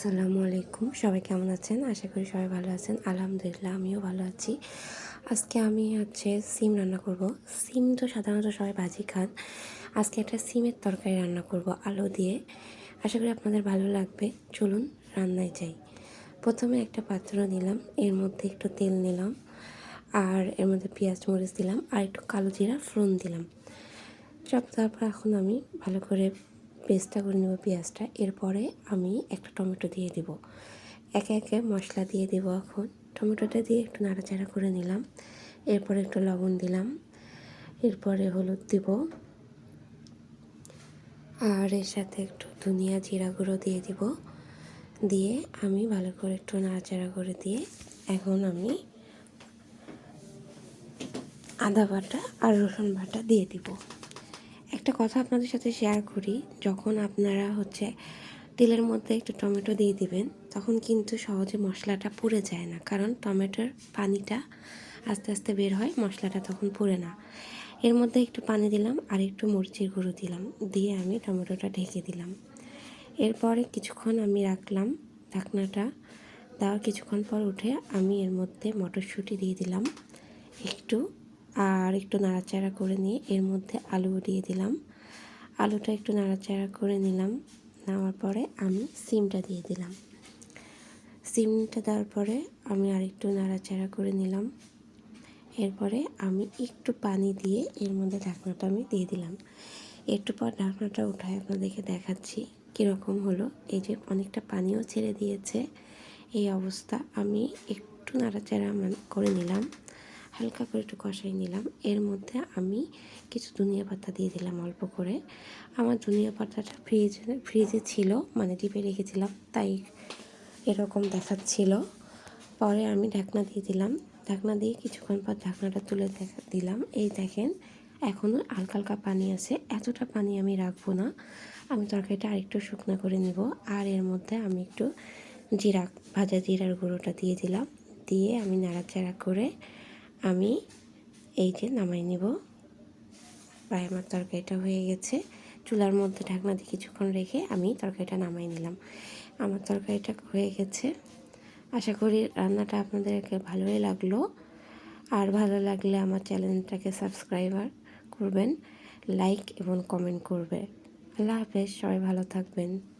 আসসালামু আলাইকুম। সবাই কেমন আছেন? আশা করি সবাই ভালো আছেন। আলহামদুলিল্লাহ, আমিও ভালো আছি। আজকে আমি হচ্ছে সিম রান্না করব। সিম তো সাধারণত সবাই ভাজি খান। আজকে একটা সিমের তরকারি রান্না করব, আলু দিয়ে। আশা করি আপনাদের ভালো লাগবে। চলুন রান্নায় যাই। প্রথমে একটা পাত্র নিলাম, এর মধ্যে একটু তেল নিলাম, আর এর মধ্যে পেঁয়াজ মরিচ দিলাম, আর একটু কালো জিরা ফোড়ন দিলাম। তারপর এখন আমি ভালো করে পেস্টটা করে নেব পেঁয়াজটা। এরপরে আমি একটা টমেটো দিয়ে দিব। একে একে মশলা দিয়ে দেব এখন। টমেটোটা দিয়ে একটু নাড়াচাড়া করে নিলাম। এরপরে একটু লবণ দিলাম। এরপরে হলুদ দিব। আর এর সাথে একটু ধনিয়া জিরা গুঁড়ো দিয়ে দিব। দিয়ে আমি ভালো করে একটু নাড়াচাড়া করে দিয়ে এখন আমি আদা বাটা আর রসুন বাটা দিয়ে দিব। একটা কথা আপনাদের সাথে শেয়ার করি। যখন আপনারা হচ্ছে তেলের মধ্যে একটু টমেটো দিয়ে দিবেন, তখন কিন্তু সহজে মশলাটা পুড়ে যায় না। কারণ টমেটোর পানিটা আস্তে আস্তে বের হয়, মশলাটা তখন পুড়ে না। এর মধ্যে একটু পানি দিলাম, আর একটু মরিচের গুঁড়ো দিলাম। দিয়ে আমি টমেটোটা ঢেকে দিলাম। এরপরে কিছুক্ষণ আমি রাখলাম ঢাকনাটা। দেওয়ার কিছুক্ষণ পর উঠে আমি এর মধ্যে মটরশুঁটি দিয়ে দিলাম। একটু আর একটু নাড়াচাড়া করে নিয়ে এর মধ্যে আলু দিয়ে দিলাম। আলুটা একটু নাড়াচাড়া করে নিলাম। নেওয়ার পরে আমি সিমটা দিয়ে দিলাম। সিমটা দেওয়ার পরে আমি আরেকটু নাড়াচাড়া করে নিলাম। এরপরে আমি একটু পানি দিয়ে এর মধ্যে ঢাকনাটা আমি দিয়ে দিলাম। একটু পর ঢাকনাটা উঠায় আপনাদেরকে দেখাচ্ছি কীরকম হলো। এই যে অনেকটা পানিও ছেড়ে দিয়েছে। এই অবস্থা আমি একটু নাড়াচাড়া করে নিলাম। হালকা করে একটু কষাই নিলাম। এর মধ্যে আমি কিছু ধনিয়া পাতা দিয়ে দিলাম অল্প করে। আমার ধনিয়া পাতাটা ফ্রিজে ফ্রিজে ছিল মানে টিপে রেখেছিলাম, তাই এরকম দেখাচ্ছিল। পরে আমি ঢাকনা দিয়ে দিলাম। ঢাকনা দিয়ে কিছুক্ষণ পর ঢাকনাটা তুলে দেখা, দিলাম। এই দেখেন এখনও হালকা হালকা পানি আছে। এতটা পানি আমি রাখব না। আমি তরকারিটা আরেকটু শুকনো করে নিব। আর এর মধ্যে আমি একটু জিরা, ভাজা জিরার গুঁড়োটা দিয়ে দিলাম। দিয়ে আমি নাড়াচাড়া করে আমি এই যে নামাই নেব। প্রায় আমার তরকারিটা হয়ে গেছে। চুলার মধ্যে ঢাকনা দিয়ে কিছুক্ষণ রেখে আমি তরকারিটা নামাই নিলাম। আমার তরকারিটা হয়ে গেছে। আশা করি রান্নাটা আপনাদেরকে ভালোই লাগল। আর ভালো লাগলে আমার চ্যানেলটাকে সাবস্ক্রাইবার করবেন, লাইক এবং কমেন্ট করবে। আল্লাহ হাফেজ, সবাই ভালো থাকবেন।